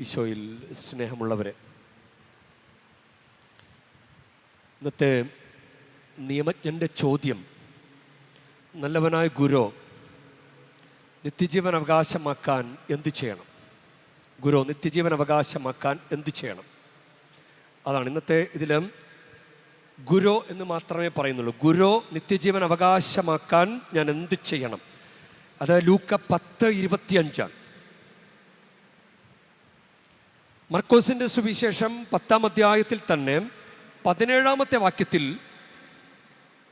ഈശോയിൽ സ്നേഹമുള്ളവരെ ഇന്നത്തെ നിയമജ്ഞന്റെ ചോദ്യം നല്ലവനായ ഗുരു നിത്യജീവൻ അവകാശമാക്കാൻ എന്തു ചെയ്യണം? ഗുരു നിത്യജീവൻ അവകാശമാക്കാൻ എന്തു ചെയ്യണം? അതാണ് ഇന്നത്തെ ഇതിൽ ഗുരു എന്ന് മാത്രമേ പറയുന്നുള്ളൂ. ഗുരു നിത്യജീവൻ അവകാശമാക്കാൻ ഞാൻ എന്ത് ചെയ്യണം? അത് ലൂക്ക പത്ത് ഇരുപത്തിയഞ്ചാണ്. മർക്കോസിന്റെ സുവിശേഷം പത്താം അധ്യായത്തിൽ തന്നെ പതിനേഴാമത്തെ വാക്യത്തിൽ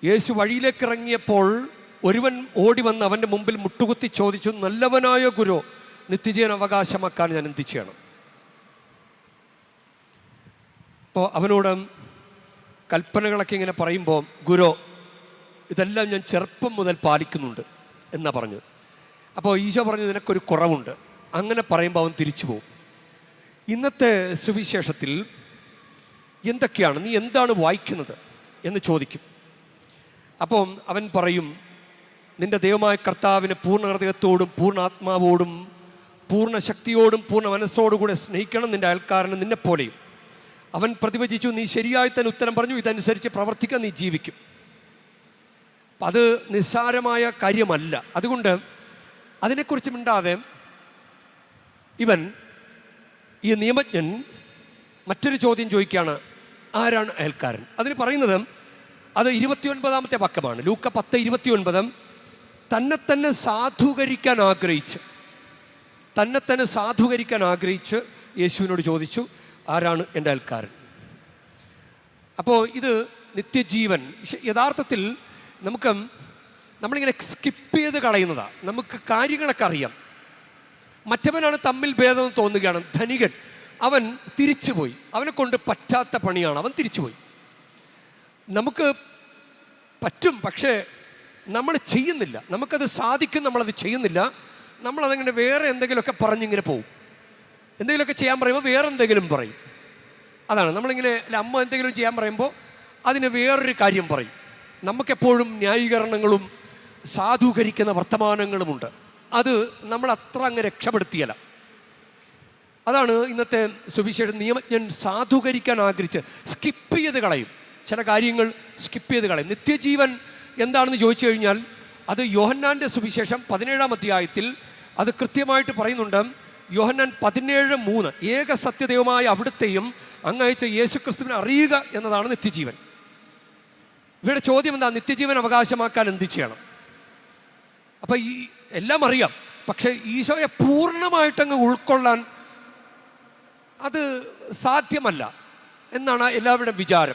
യേശു വഴിയിലേക്ക് ഇറങ്ങിയപ്പോൾ ഒരുവൻ ഓടി വന്ന് അവന്റെ മുമ്പിൽ മുട്ടുകുത്തി ചോദിച്ചു നല്ലവനായ ഗുരു നിത്യജീവൻ അവകാശമാക്കാൻ ഞാൻ എന്ത് ചെയ്യണം? അപ്പോൾ അവനോട് കൽപ്പനകളൊക്കെ ഇങ്ങനെ പറയുമ്പോൾ ഗുരു ഇതെല്ലാം ഞാൻ ചെറുപ്പം മുതൽ പാലിക്കുന്നുണ്ട് എന്നാ പറഞ്ഞത് അപ്പോൾ ഈശോ പറഞ്ഞു നിനക്കൊരു കുറവുണ്ട്. അങ്ങനെ പറയുമ്പോൾ അവൻ തിരിച്ചു പോകും. ഇന്നത്തെ സുവിശേഷത്തിൽ എന്തൊക്കെയാണ് നീ എന്താണ് വായിക്കുന്നത് എന്ന് ചോദിക്കും. അപ്പം അവൻ പറയും നിന്റെ ദൈവമായ കർത്താവിനെ പൂർണ ഹൃദയത്തോടും പൂർണ ആത്മാവോടും പൂർണ ശക്തിയോടും പൂർണ മനസ്സോടും കൂടെ സ്നേഹിക്കണം നിന്റെ അയൽക്കാരനെ നിന്നെപ്പോലെയും അവൻ പ്രതിവചിച്ചു നീ ശരിയായി തന്നെ ഉത്തരം പറഞ്ഞു ഇതനുസരിച്ച് പ്രവർത്തിക്കാൻ നീ ജീവിക്കും. അത് നിസ്സാരമായ കാര്യമല്ല. അതുകൊണ്ട് അതിനെക്കുറിച്ച് മിണ്ടാതെ ഇവൻ ഈ നിയമജ്ഞൻ മറ്റൊരു ചോദ്യം ചോദിക്കുകയാണ് ആരാണ് അയൽക്കാരൻ? അതിന് പറയുന്നത് അത് ഇരുപത്തിയൊൻപതാമത്തെ പക്കമാണ് ലൂക്ക പത്ത് ഇരുപത്തിയൊൻപത് തന്നെ തന്നെ സാധൂകരിക്കാൻ ആഗ്രഹിച്ച് തന്നെ തന്നെ സാധൂകരിക്കാൻ ആഗ്രഹിച്ച് യേശുവിനോട് ചോദിച്ചു ആരാണ് എന്റെ അയൽക്കാരൻ? അപ്പോൾ ഇത് നിത്യജീവൻ. യഥാർത്ഥത്തിൽ നമുക്ക് നമ്മളിങ്ങനെ സ്കിപ്പ് ചെയ്ത് കളയുന്നതാണ് നമുക്ക് കാര്യങ്ങളൊക്കെ അറിയാം. മറ്റവനാണ് തമ്മിൽ ഭേദം തോന്നുകയാണ്. ധനികൻ. അവൻ തിരിച്ചുപോയി. അവനെ കൊണ്ട് പറ്റാത്ത പണിയാണ്. അവൻ തിരിച്ചുപോയി. നമുക്ക് പറ്റും പക്ഷേ നമ്മൾ ചെയ്യുന്നില്ല. നമുക്കത് സാധിക്കും നമ്മളത് ചെയ്യുന്നില്ല. നമ്മളതങ്ങനെ വേറെ എന്തെങ്കിലുമൊക്കെ പറഞ്ഞിങ്ങനെ പോവും. എന്തെങ്കിലുമൊക്കെ ചെയ്യാൻ പറയുമ്പോൾ വേറെ എന്തെങ്കിലും പറയും. അതാണ്. നമ്മളിങ്ങനെ അമ്മ എന്തെങ്കിലും ചെയ്യാൻ പറയുമ്പോൾ അതിന് വേറൊരു കാര്യം പറയും. നമുക്കെപ്പോഴും ന്യായീകരണങ്ങളും സാധൂകരിക്കുന്ന വർത്തമാനങ്ങളുമുണ്ട്. അത് നമ്മൾ അത്ര അങ്ങ് രക്ഷപ്പെടുത്തിയല്ല. അതാണ് ഇന്നത്തെ സുവിശേഷ നിയമജ്ഞൻ സാധൂകരിക്കാൻ ആഗ്രഹിച്ച് സ്കിപ്പ് ചെയ്ത് കളയും. ചില കാര്യങ്ങൾ സ്കിപ്പ് ചെയ്ത് കളയും. നിത്യജീവൻ എന്താണെന്ന് ചോദിച്ചു കഴിഞ്ഞാൽ അത് യോഹന്നാന്റെ സുവിശേഷം പതിനേഴാം അധ്യായത്തിൽ അത് കൃത്യമായിട്ട് പറയുന്നുണ്ട്. യോഹന്നാൻ പതിനേഴ് മൂന്ന്. ഏക സത്യദൈവമായ അവിടുത്തെയും അങ്ങയച്ച യേശു ക്രിസ്തുവിനെ അറിയുക എന്നതാണ് നിത്യജീവൻ. ഇവരുടെ ചോദ്യം എന്താ? നിത്യജീവൻ അവകാശമാക്കാൻ എന്ത് ചെയ്യണം? അപ്പം ഈ എല്ലാം അറിയാം. പക്ഷേ ഈശോയെ പൂർണമായിട്ടങ്ങ് ഉൾക്കൊള്ളാൻ അത് സാധ്യമല്ല എന്നാണ് എല്ലാവരുടെയും വിചാരം.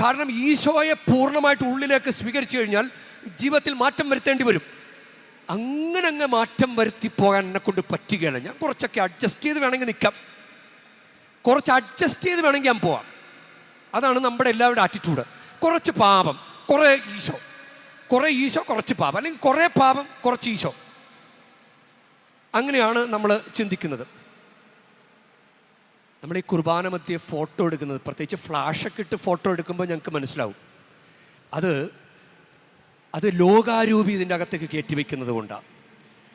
കാരണം ഈശോയെ പൂർണമായിട്ട് ഉള്ളിലേക്ക് സ്വീകരിച്ചു കഴിഞ്ഞാൽ ജീവിതത്തിൽ മാറ്റം വരുത്തേണ്ടി വരും. അങ്ങനെ അങ്ങ് മാറ്റം വരുത്തി പോകാൻ എന്നെ കൊണ്ട് പറ്റുകയില്ല. ഞാൻ കുറച്ചൊക്കെ അഡ്ജസ്റ്റ് ചെയ്ത് വേണമെങ്കിൽ നിൽക്കാം. കുറച്ച് അഡ്ജസ്റ്റ് ചെയ്ത് വേണമെങ്കിൽ ഞാൻ പോവാം. അതാണ് നമ്മുടെ എല്ലാവരുടെ ആറ്റിറ്റ്യൂഡ് കുറച്ച് പാപം. കുറേ ഈശോ. കുറേ ഈശോ കുറച്ച് പാപം. അല്ലെങ്കിൽ കുറേ പാപം കുറച്ച് ഈശോ. അങ്ങനെയാണ് നമ്മൾ ചിന്തിക്കുന്നത്. നമ്മൾ ഈ കുർബാന മധ്യേ ഫോട്ടോ എടുക്കുന്നത്. പ്രത്യേകിച്ച് ഫ്ലാഷൊക്കെ ഇട്ട് ഫോട്ടോ എടുക്കുമ്പോൾ ഞങ്ങൾക്ക് മനസ്സിലാവും. അത് അത് ലോകാരൂപി ഇതിന്റെ അകത്തേക്ക് കയറ്റി വയ്ക്കുന്നത് കൊണ്ടാണ്.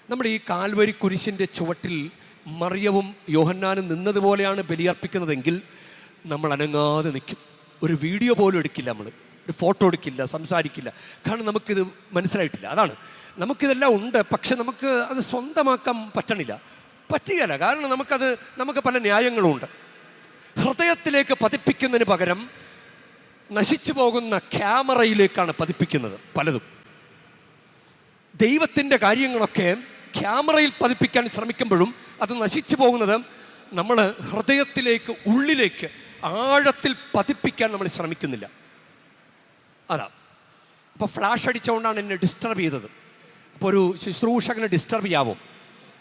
നമ്മൾ ഈ കാൽവരി കുരിശിന്റെ ചുവട്ടിൽ മറിയവും യോഹന്നാനും നിന്നതുപോലെയാണ് ബലിയർപ്പിക്കുന്നതെങ്കിൽ നമ്മൾ അനങ്ങാതെ നിൽക്കും. ഒരു വീഡിയോ പോലും എടുക്കില്ല നമ്മൾ. ഫോട്ടോ എടുക്കില്ല സംസാരിക്കില്ല. കാരണം നമുക്കിത് മനസ്സിലായിട്ടില്ല. അതാണ്. നമുക്കിതെല്ലാം ഉണ്ട് പക്ഷെ നമുക്ക് അത് സ്വന്തമാക്കാൻ പറ്റണില്ല. പറ്റുകയില്ല. കാരണം നമുക്കത് നമുക്ക് പല ന്യായങ്ങളും ഉണ്ട്. ഹൃദയത്തിലേക്ക് പതിപ്പിക്കുന്നതിന് പകരം നശിച്ചു പോകുന്ന ക്യാമറയിലേക്കാണ് പതിപ്പിക്കുന്നത് പലതും. ദൈവത്തിന്റെ കാര്യങ്ങളൊക്കെ ക്യാമറയിൽ പതിപ്പിക്കാൻ ശ്രമിക്കുമ്പോഴും അത് നശിച്ചു പോകുന്നത് നമ്മൾ ഹൃദയത്തിലേക്ക് ഉള്ളിലേക്ക് ആഴത്തിൽ പതിപ്പിക്കാൻ നമ്മൾ ശ്രമിക്കുന്നില്ല. അതാ. അപ്പോൾ ഫ്ലാഷ് അടിച്ചുകൊണ്ടാണ് എന്നെ ഡിസ്റ്റർബ് ചെയ്തത്. അപ്പോൾ ഒരു ശുശ്രൂഷകനെ ഡിസ്റ്റർബ് ചെയ്യാവും?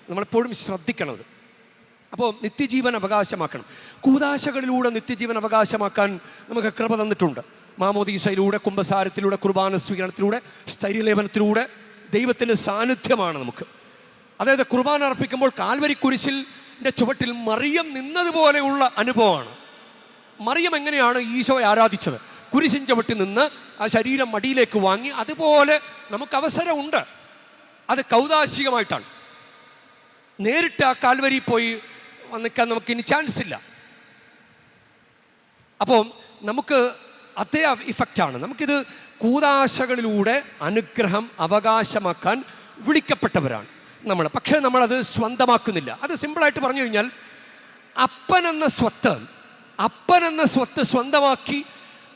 നമ്മളെപ്പോഴും ശ്രദ്ധിക്കണത്. അപ്പോൾ നിത്യജീവൻ അവകാശമാക്കണം. കൂതാശകളിലൂടെ നിത്യജീവൻ അവകാശമാക്കാൻ നമുക്ക് കൃപ തന്നിട്ടുണ്ട്. മാമോദീസയിലൂടെ കുംഭസാരത്തിലൂടെ കുർബാന സ്വീകരണത്തിലൂടെ സ്ഥൈര്യലേപനത്തിലൂടെ ദൈവത്തിന്റെ സാന്നിധ്യമാണ് നമുക്ക്. അതായത് കുർബാന അർപ്പിക്കുമ്പോൾ കാൽവരി കുരിശിന്റെ ചുവട്ടിൽ മറിയം നിന്നതുപോലെയുള്ള അനുഭവമാണ്. മറിയം എങ്ങനെയാണ് ഈശോയെ ആരാധിച്ചത്? കുരിശിൻ ചവിട്ടി നിന്ന് ആ ശരീരം മടിയിലേക്ക് വാങ്ങി അതുപോലെ നമുക്ക് അവസരമുണ്ട്. അത് കൗതാശികമായിട്ടാണ്. നേരിട്ട് ആ കാൽവരി പോയി നിൽക്കാൻ നമുക്ക് ഇനി ചാൻസ് ഇല്ല. അപ്പോൾ നമുക്ക് അതേ ഇഫക്റ്റാണ് നമുക്കിത് കൂതാശകളിലൂടെ അനുഗ്രഹം അവകാശമാക്കാൻ വിളിക്കപ്പെട്ടവരാണ് നമ്മൾ. പക്ഷേ നമ്മളത് സ്വന്തമാക്കുന്നില്ല. അത് സിമ്പിളായിട്ട് പറഞ്ഞു കഴിഞ്ഞാൽ അപ്പൻ എന്ന സ്വത്ത് അപ്പൻ എന്ന സ്വത്ത് സ്വന്തമാക്കി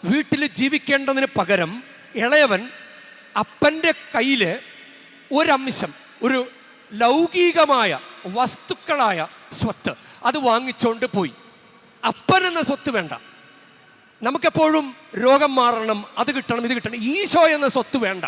വീട്ടിൽ ജീവിക്കേണ്ടതിന് പകരം ഇളയവൻ അപ്പന്റെ കയ്യിൽ ഒരംശം ഒരു ലൗകികമായ വസ്തുക്കളായ സ്വത്ത് അത് വാങ്ങിച്ചുകൊണ്ട് പോയി. അപ്പൻ എന്ന സ്വത്ത് വേണ്ട. നമുക്കെപ്പോഴും രോഗം മാറണം അത് കിട്ടണം ഇത് കിട്ടണം. ഈശോ എന്ന സ്വത്ത് വേണ്ട.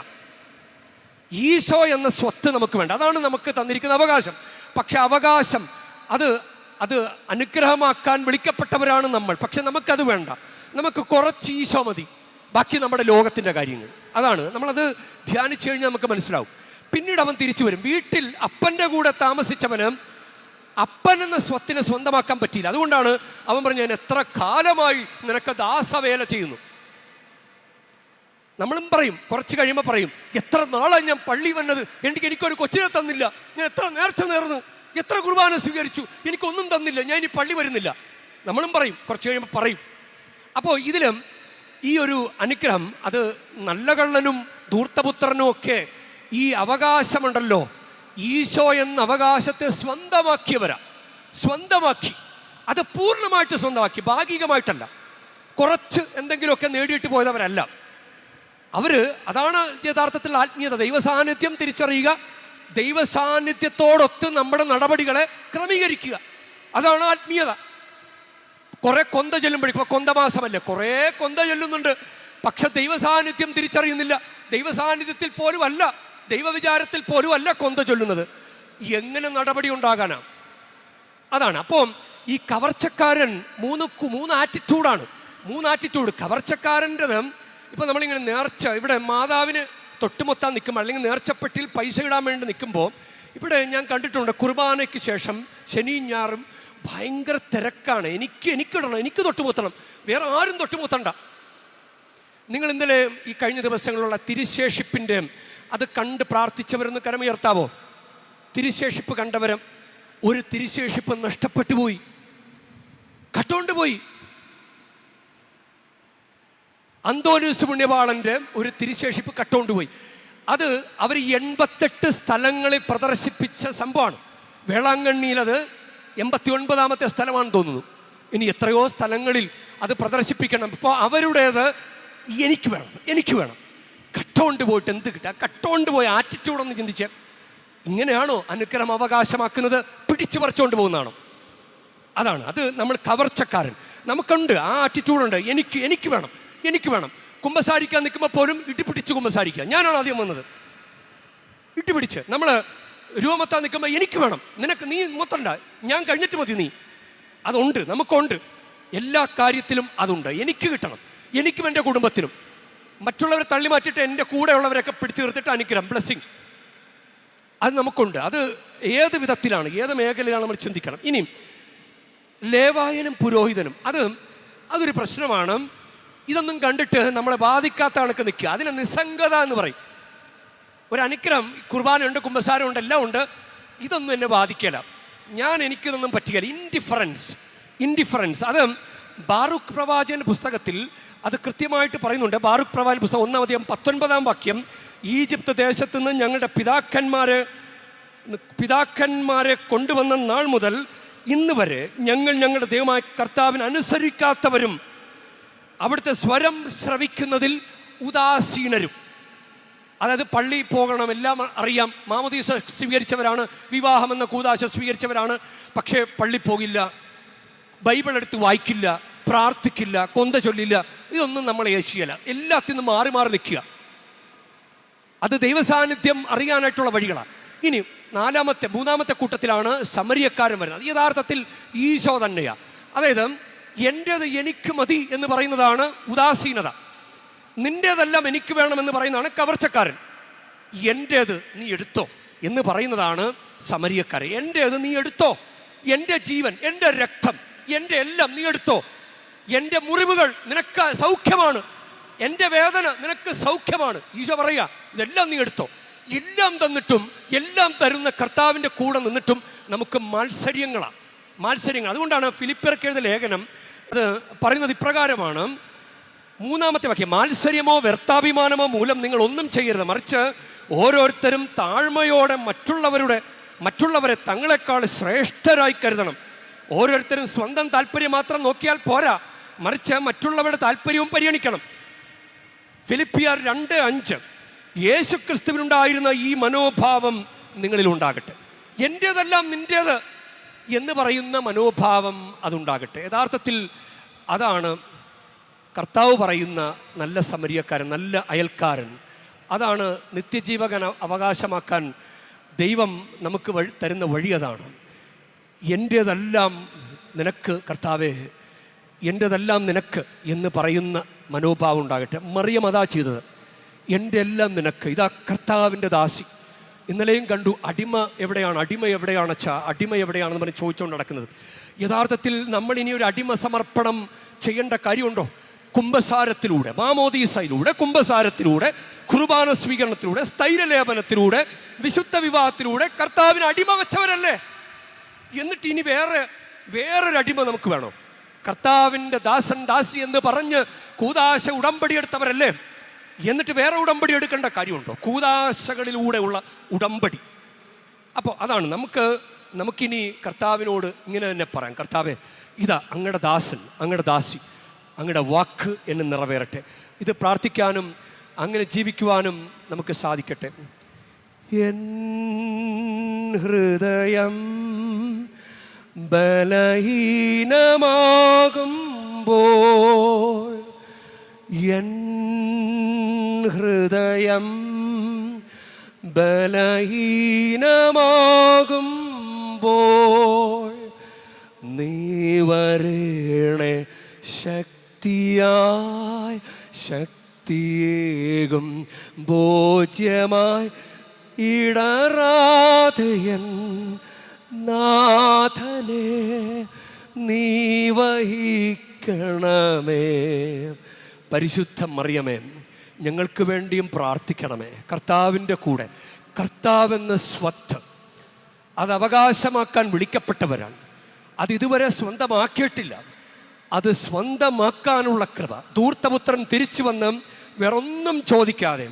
ഈശോ എന്ന സ്വത്ത് നമുക്ക് വേണ്ട. അതാണ് നമുക്ക് തന്നിരിക്കുന്ന അവകാശം. പക്ഷെ അവകാശം അത് അത് അനുഗ്രഹമാക്കാൻ വിളിക്കപ്പെട്ടവരാണ് നമ്മൾ. പക്ഷെ നമുക്കത് വേണ്ട. നമുക്ക് കുറച്ച് ഈശോ മതി. ബാക്കി നമ്മുടെ ലോകത്തിന്റെ കാര്യങ്ങൾ. അതാണ്. നമ്മളത് ധ്യാനിച്ചു കഴിഞ്ഞാൽ നമുക്ക് മനസ്സിലാവും. പിന്നീട് അവൻ തിരിച്ചു വരും. വീട്ടിൽ അപ്പന്റെ കൂടെ താമസിച്ചവന് അപ്പൻ എന്ന സ്വത്തിനെ സ്വന്തമാക്കാൻ പറ്റിയില്ല. അതുകൊണ്ടാണ് അവൻ പറഞ്ഞു ഞാൻ എത്ര കാലമായി നിനക്ക് ദാസവേല ചെയ്യുന്നു. നമ്മളും പറയും കുറച്ച് കഴിയുമ്പോൾ പറയും എത്ര നാളായി ഞാൻ പള്ളി വന്നത്? എനിക്ക് എനിക്കൊരു കൊച്ചിനെ തന്നില്ല. ഞാൻ എത്ര നേർച്ച നേർന്നു? എത്ര കുർബാന സ്വീകരിച്ചു? എനിക്കൊന്നും തന്നില്ല. ഞാൻ ഇനി പള്ളി വരുന്നില്ല. നമ്മളും പറയും കുറച്ച് കഴിയുമ്പോൾ പറയും. അപ്പോൾ ഇതിലും ഈ ഒരു അനുഗ്രഹം അത് നല്ല കള്ളനും ധൂർത്തപുത്രനും ഒക്കെ ഈ അവകാശമുണ്ടല്ലോ. ഈശോ എന്ന അവകാശത്തെ സ്വന്തമാക്കിയവരാ സ്വന്തമാക്കി. അത് പൂർണമായിട്ട് സ്വന്തമാക്കി. ഭാഗികമായിട്ടല്ല. കുറച്ച് എന്തെങ്കിലുമൊക്കെ നേടിയിട്ട് പോയതവരല്ല. അവർ അതാണ് യഥാർത്ഥത്തിൽ ആത്മീയത. ദൈവസാന്നിധ്യം തിരിച്ചറിയുക. ദൈവസാന്നിധ്യത്തോടൊത്ത് നമ്മുടെ നടപടികളെ ക്രമീകരിക്കുക. അതാണ് ആത്മീയത. കുറെ കൊന്ത ചൊല്ലുമ്പോഴേ ഇപ്പൊ കൊന്തമാസമല്ലേ കുറേ കൊന്ത ചൊല്ലുന്നുണ്ട്. പക്ഷെ ദൈവസാന്നിധ്യം തിരിച്ചറിയുന്നില്ല. ദൈവസാന്നിധ്യത്തിൽ പോലും അല്ല ദൈവവിചാരത്തിൽ പോലും അല്ല കൊന്ത ചൊല്ലുന്നത്. എങ്ങനെ നടപടി ഉണ്ടാകാനാ? അതാണ്. അപ്പം ഈ കവർച്ചക്കാരൻ മൂന്ന് മൂന്ന് ആറ്റിറ്റ്യൂഡാണ്. മൂന്ന് ആറ്റിറ്റ്യൂഡ്. കവർച്ചക്കാരന്റെത് ഇപ്പം നമ്മളിങ്ങനെ നേർച്ച ഇവിടെ മാതാവിന് തൊട്ടുമൊത്താൻ നിൽക്കുമ്പോൾ അല്ലെങ്കിൽ നേർച്ചപ്പെട്ടിൽ പൈസ ഇടാൻ വേണ്ടി നിൽക്കുമ്പോൾ ഇവിടെ ഞാൻ കണ്ടിട്ടുണ്ട് കുർബാനയ്ക്ക് ശേഷം ശനിയും ഞാറും ഭയങ്കര തിരക്കാണ്. എനിക്ക് എനിക്കിടണം എനിക്ക് തൊട്ടുമുത്തണം വേറെ ആരും തൊട്ടുമുത്തണ്ട നിങ്ങൾ ഇന്നലെ ഈ കഴിഞ്ഞ ദിവസങ്ങളിലുള്ള തിരുശേഷിപ്പിന്റെ അത് കണ്ട് പ്രാർത്ഥിച്ചവരൊന്ന് കരമുയർത്താവോ? തിരുശേഷിപ്പ് കണ്ടവരും ഒരു തിരുശേഷിപ്പ് നഷ്ടപ്പെട്ടു പോയി. കട്ടുകൊണ്ട് പോയി. അന്തോനൂസ് പുണ്യവാളന്റെ ഒരു തിരുശേഷിപ്പ് കട്ടുകൊണ്ട് പോയി. അത് അവർ എൺപത്തെട്ട് സ്ഥലങ്ങളിൽ പ്രദർശിപ്പിച്ച സംഭവമാണ്. വേളാങ്കണ്ണിയിൽ അത് എൺപത്തി ഒൻപതാമത്തെ സ്ഥലമാണെന്ന് തോന്നുന്നു. ഇനി എത്രയോ സ്ഥലങ്ങളിൽ അത് പ്രദർശിപ്പിക്കണം. ഇപ്പോൾ അവരുടേത് എനിക്ക് വേണം എനിക്ക് വേണം. കട്ടോണ്ട് പോയിട്ട് എന്ത് കിട്ടുക കട്ടോണ്ട് പോയ ആറ്റിറ്റ്യൂഡൊന്ന് ചിന്തിച്ച്. ഇങ്ങനെയാണോ അനുഗ്രഹം അവകാശമാക്കുന്നത്? പിടിച്ചു പറിച്ചുകൊണ്ട് പോകുന്നതാണോ? അതാണ്. അത് നമ്മൾ കവർച്ചക്കാരൻ. നമുക്കുണ്ട്. ആ ആറ്റിറ്റ്യൂഡുണ്ട് എനിക്ക് എനിക്ക് വേണം എനിക്ക് വേണം. കുമ്പസാരിക്കാൻ നിൽക്കുമ്പോൾ പോലും ഇട്ടിപ്പിടിച്ച് കുമ്പസാരിക്കുക. ഞാനാണ് ആദ്യം വന്നത്. ഇട്ടുപിടിച്ച് നമ്മൾ രൂപമത്താൻ നിൽക്കുമ്പോൾ എനിക്ക് വേണം. നിനക്ക് നീ മൊത്തണ്ട ഞാൻ കഴിഞ്ഞിട്ട് മതി നീ. അതുണ്ട്. നമുക്കുണ്ട്. എല്ലാ കാര്യത്തിലും അതുണ്ട്. എനിക്ക് കിട്ടണം. എനിക്കും എന്റെ കുടുംബത്തിനും. മറ്റുള്ളവരെ തള്ളി മാറ്റിയിട്ട് എന്റെ കൂടെയുള്ളവരൊക്കെ പിടിച്ചു നിർത്തിയിട്ട് അനുഗ്രഹം ബ്ലെസ്സിങ് അത് നമുക്കുണ്ട്. അത് ഏത് വിധത്തിലാണ് ഏത് മേഖലയിലാണ് നമ്മൾ ചിന്തിക്കണം. ഇനിയും ലേവായനും പുരോഹിതനും. അത് അതൊരു പ്രശ്നമാണ്. ഇതൊന്നും കണ്ടിട്ട് നമ്മളെ ബാധിക്കാത്ത ആൾക്ക് നിൽക്കുക. അതിനെ നിസ്സംഗത എന്ന് പറയും. ഒരു കുർബാനയുണ്ട് കുമ്പസാരമുണ്ട് എല്ലാം ഉണ്ട് ഇതൊന്നും എന്നെ ബാധിക്കില്ല ഞാൻ എനിക്കിതൊന്നും പറ്റില്ല ഇൻഡിഫറൻസ് ഇൻഡിഫറൻസ് അത് ബാറുഖ് പ്രവാചന്റെ പുസ്തകത്തിൽ അത് കൃത്യമായിട്ട് പറയുന്നുണ്ട്. ബാറുഖ് പ്രവാചൻ പുസ്തകം ഒന്നാമധികം പത്തൊൻപതാം വാക്യം. ഈജിപ്ത് ദേശത്തു നിന്ന് ഞങ്ങളുടെ പിതാക്കന്മാരെ പിതാക്കന്മാരെ കൊണ്ടുവന്ന നാൾ മുതൽ ഇന്ന് വരെ ഞങ്ങൾ ഞങ്ങളുടെ ദൈവമായ കർത്താവിന് അനുസരിക്കാത്തവരും അവിടുത്തെ സ്വരം ശ്രവിക്കുന്നതിൽ ഉദാസീനരും. അതായത് പള്ളി പോകണം എല്ലാം അറിയാം. മാമോദീസ സ്വീകരിച്ചവരാണ് വിവാഹം എന്ന കൂതാശ സ്വീകരിച്ചവരാണ്. പക്ഷേ പള്ളി പോകില്ല ബൈബിൾ എടുത്ത് വായിക്കില്ല പ്രാർത്ഥിക്കില്ല കൊന്ത ചൊല്ലില്ല. ഇതൊന്നും നമ്മൾ ഏശിയല്ല എല്ലാത്തിനും മാറി മാറി നിൽക്കുക. അത് ദൈവസാന്നിധ്യം അറിയാനായിട്ടുള്ള വഴികളാണ് ഇനി നാലാമത്തെ മൂന്നാമത്തെ കൂട്ടത്തിലാണ് സമരിയക്കാരൻ വരുന്നത്. യഥാർത്ഥത്തിൽ ഈശോ തന്നെയാണ് അതായത് എന്റേത് എനിക്ക് മതി എന്ന് പറയുന്നതാണ് ഉദാസീനത. നിന്റേതെല്ലാം എനിക്ക് വേണമെന്ന് പറയുന്നതാണ് കവർച്ചക്കാരൻ. എന്റേത് നീ എടുത്തോ എന്ന് പറയുന്നതാണ് സമരിയക്കാരൻ. എന്റേത് നീ എടുത്തോ? എന്റെ ജീവൻ എന്റെ രക്തം എന്റെ എല്ലാം നീ എടുത്തോ? എന്റെ മുറിവുകൾ നിനക്ക് സൗഖ്യമാണ്. എന്റെ വേദന നിനക്ക് സൗഖ്യമാണ്. ഈശോ പറയുക ഇതെല്ലാം നീ എടുത്തോ? എല്ലാം തന്നിട്ടും എല്ലാം തരുന്ന കർത്താവിന്റെ കൂടെ നിന്നിട്ടും നമുക്ക് മാത്സര്യങ്ങളാണ് മാത്സര്യങ്ങൾ. അതുകൊണ്ടാണ് ഫിലിപ്പിയർക്ക് എഴുതിയ ലേഖനം അത് പറയുന്നത് ഇപ്രകാരമാണ് മൂന്നാമത്തെ വാക്യം മാത്സര്യമോ വ്യർത്ഥാഭിമാനമോ മൂലം നിങ്ങൾ ഒന്നും ചെയ്യരുത്. മറിച്ച് ഓരോരുത്തരും താഴ്മയോടെ മറ്റുള്ളവരുടെ മറ്റുള്ളവരെ തങ്ങളെക്കാൾ ശ്രേഷ്ഠരായി കരുതണം. ഓരോരുത്തരും സ്വന്തം താല്പര്യം മാത്രം നോക്കിയാൽ പോരാ. മറിച്ച് മറ്റുള്ളവരുടെ താല്പര്യവും പരിഗണിക്കണം. ഫിലിപ്പിയർ രണ്ട് അഞ്ച് യേശു ക്രിസ്തുവിനുണ്ടായിരുന്ന ഈ മനോഭാവം നിങ്ങളിൽ ഉണ്ടാകട്ടെ. എന്റേതെല്ലാം നിന്റേത് എന്ന് പറയുന്ന മനോഭാവം അതുണ്ടാകട്ടെ. യഥാർത്ഥത്തിൽ അതാണ് കർത്താവ് പറയുന്ന നല്ല സമരിയക്കാരൻ നല്ല അയൽക്കാരൻ. അതാണ് നിത്യജീവകൻ അവകാശമാക്കാൻ ദൈവം നമുക്ക് വഴി തരുന്ന വഴി അതാണ്. എന്റേതെല്ലാം നിനക്ക് കർത്താവേ എന്റെതെല്ലാം നിനക്ക് എന്ന് പറയുന്ന മനോഭാവം ഉണ്ടാകട്ടെ. മറിയം അതാ ചെയ്തത്. എന്റെ എല്ലാം നിനക്ക് ഇതാ കർത്താവിന്റെ ദാസി. ഇന്നലെയും കണ്ടു അടിമ എവിടെയാണ് അടിമ എവിടെയാണ് അച്ഛാ അടിമ എവിടെയാണെന്ന് പറഞ്ഞ് ചോദിച്ചുകൊണ്ട് നടക്കുന്നത്. യഥാർത്ഥത്തിൽ നമ്മൾ ഇനി ഒരു അടിമ സമർപ്പണം ചെയ്യേണ്ട കാര്യമുണ്ടോ? കുംഭസാരത്തിലൂടെ മാമോദീസയിലൂടെ കുംഭസാരത്തിലൂടെ കുർബാന സ്വീകരണത്തിലൂടെ സ്ഥൈര്യലേപനത്തിലൂടെ വിശുദ്ധ വിവാഹത്തിലൂടെ കർത്താവിന് അടിമ വെച്ചവരല്ലേ? എന്നിട്ട് ഇനി വേറെ വേറൊരു അടിമ നമുക്ക് വേണോ? കർത്താവിന്റെ ദാസൻ ദാസി എന്ന് പറഞ്ഞ് കൂതാശ ഉടമ്പടി എടുത്തവരല്ലേ? എന്നിട്ട് വേറെ ഉടമ്പടി എടുക്കേണ്ട കാര്യമുണ്ടോ? കൂതാശകളിലൂടെയുള്ള ഉടമ്പടി. അപ്പോൾ അതാണ് നമുക്ക് നമുക്കിനി കർത്താവിനോട് ഇങ്ങനെ തന്നെ പറയാം. കർത്താവെ ഇതാ അങ്ങയുടെ ദാസൻ അങ്ങയുടെ ദാസി. അങ്ങയുടെ വാക്ക് എന്നെ നിറവേറട്ടെ. ഇത് പ്രാർത്ഥിക്കാനും അങ്ങനെ ജീവിക്കുവാനും നമുക്ക് സാധിക്കട്ടെ. എൻ ഹൃദയം ബലഹീനമാകുമ്പോൾ എൻ ഹൃദയം ബലഹീനമാകുമ്പോൾ നീ വരേണേ ശക്തിയായി ശക്തിയേകും ബോധ്യമായി ഇടറാതയൻ നാഥനെ നീ വഹിക്കണമേ. പരിശുദ്ധ മറിയമേ ഞങ്ങൾക്ക് വേണ്ടിയും പ്രാർത്ഥിക്കണമേ. കർത്താവിന്റെ കൂടെ കർത്താവെന്ന സ്വത്ത് അത് അവകാശമാക്കാൻ വിളിക്കപ്പെട്ടവരാണ്. അത് ഇതുവരെ സ്വന്തമാക്കിയിട്ടില്ല. അത് സ്വന്തമാക്കാനുള്ള കൃപ. ധൂർത്തപുത്രൻ തിരിച്ചു വന്ന് വേറൊന്നും ചോദിക്കാതെ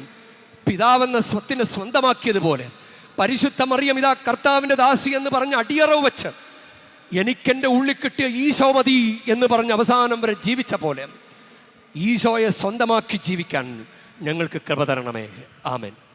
പിതാവെന്ന സ്വത്തിനെ സ്വന്തമാക്കിയതുപോലെ പരിശുദ്ധ മറിയം ഇതാ കർത്താവിന്റെ ദാസി എന്ന് പറഞ്ഞ് അടിയറവ് വെച്ച് എനിക്കെന്റെ ഉള്ളിൽ കിട്ടിയ ഈശോ മതി എന്ന് പറഞ്ഞ് അവസാനം വരെ ജീവിച്ച പോലെ ഈശോയെ സ്വന്തമാക്കി ജീവിക്കാൻ ഞങ്ങൾക്ക് കൃപ തരണമേ. ആമേൻ.